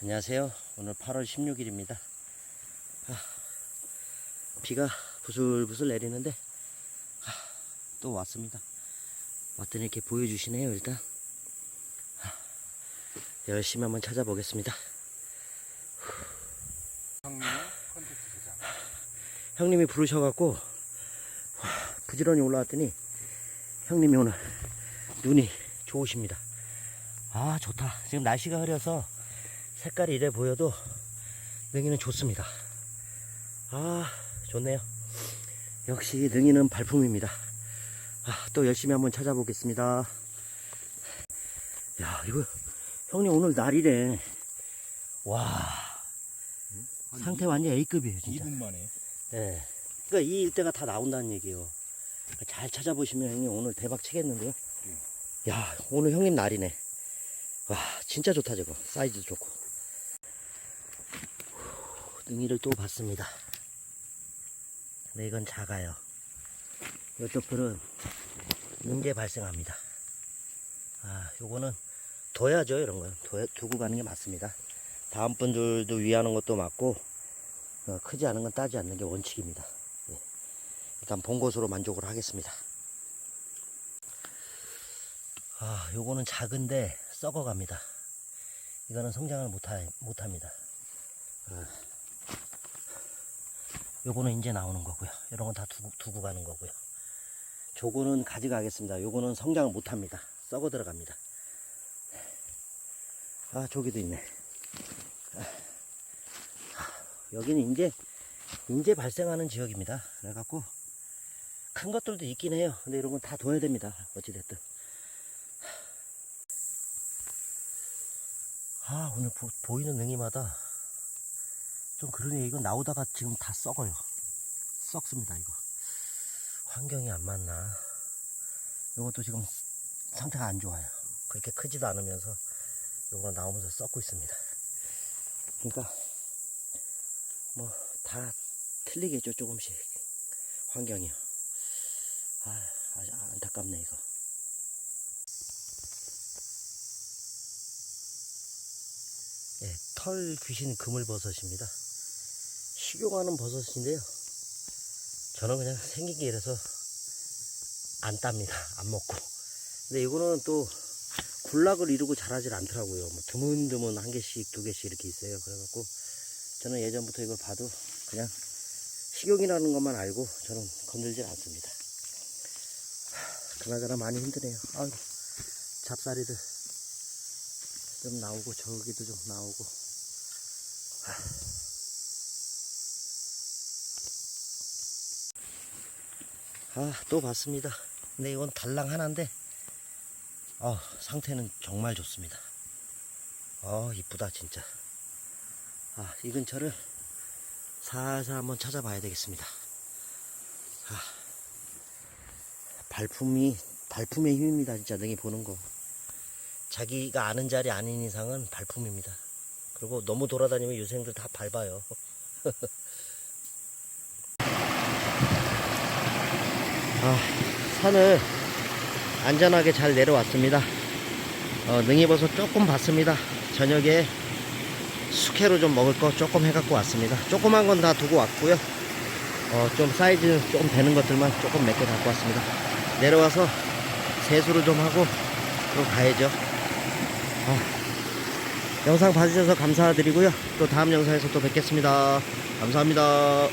안녕하세요. 오늘 8월 16일입니다. 비가 부슬부슬 내리는데 아, 또 왔습니다. 왔더니 이렇게 보여주시네요. 일단 아, 열심히 한번 찾아보겠습니다. 형님이 부르셔갖고 와, 부지런히 올라왔더니 형님이 오늘 눈이 좋으십니다. 아 좋다. 지금 날씨가 흐려서 색깔이 이래 보여도 능이는 좋습니다. 아 좋네요. 역시 능이는 발품입니다. 아, 또 열심히 한번 찾아보겠습니다. 야 이거 형님 오늘 날이래. 와 상태 완전 A급이에요 진짜. 2분 만에. 예. 그러니까 이 일대가 다 나온다는 얘기예요. 잘 찾아보시면 형님 오늘 대박 치겠는데요. 야, 오늘 형님 날이네. 와, 진짜 좋다 저거. 사이즈도 좋고. 후, 능이를 또 봤습니다. 근데 이건 작아요. 이쪽 풀은 문제 발생합니다. 아, 요거는 둬야죠, 이런 건. 둬, 두고 가는 게 맞습니다. 다음 분들도 위하는 것도 맞고, 어, 크지 않은 건 따지 않는 게 원칙입니다. 예. 일단 본 것으로 만족을 하겠습니다. 아, 요거는 작은데 썩어갑니다. 이거는 성장을 못 하, 못 합니다. 어. 요거는 이제 나오는 거고요. 이런 건 다 두고, 두고 가는 거고요. 저거는 가져가겠습니다. 요거는 성장을 못합니다. 썩어 들어갑니다. 아, 저기도 있네. 여기는 이제 인제 발생하는 지역입니다. 그래갖고 큰 것들도 있긴 해요. 근데 이런 건 다 둬야 됩니다. 어찌됐든. 아 오늘 보, 이는 능이마다 좀 그러네. 이거 나오다가 지금 다 썩어요. 썩습니다 이거. 환경이 안 맞나. 이것도 지금 상태가 안 좋아요. 그렇게 크지도 않으면서 이거 나오면서 썩고 있습니다. 그러니까 뭐 다 틀리겠죠 조금씩 환경이요 아 아주 안타깝네 이거 예, 털 귀신 그물버섯입니다 식용하는 버섯인데요 저는 그냥 생긴 게 이래서 안 땁니다 안 먹고 근데 이거는 또 군락을 이루고 자라질 않더라고요 뭐 드문드문 한 개씩 두 개씩 이렇게 있어요 그래갖고 저는 예전부터 이걸 봐도 그냥 식용이라는 것만 알고 저는 건들질 않습니다. 하, 그나저나 많이 힘드네요. 아유, 잡사리들 좀 나오고 저기도 좀 나오고. 하. 아, 또 봤습니다. 근데 이건 달랑 하나인데, 아, 상태는 정말 좋습니다. 아, 이쁘다, 진짜. 아, 이 근처를 살살 한번 찾아봐야 되겠습니다. 아, 발품이, 발품의 힘입니다. 진짜 능이 보는 거. 자기가 아는 자리 아닌 이상은 발품입니다. 그리고 너무 돌아다니면 유생들 다 밟아요. 아, 산을 안전하게 잘 내려왔습니다. 어, 능이버섯 조금 봤습니다. 저녁에 숙회로 좀 먹을 거 조금 해갖고 왔습니다. 조그만 건 다 두고 왔고요. 어, 좀 사이즈 좀 되는 것들만 조금 몇 개 갖고 왔습니다. 내려와서 세수를 좀 하고 또 가야죠. 어, 영상 봐주셔서 감사드리고요. 또 다음 영상에서 또 뵙겠습니다. 감사합니다.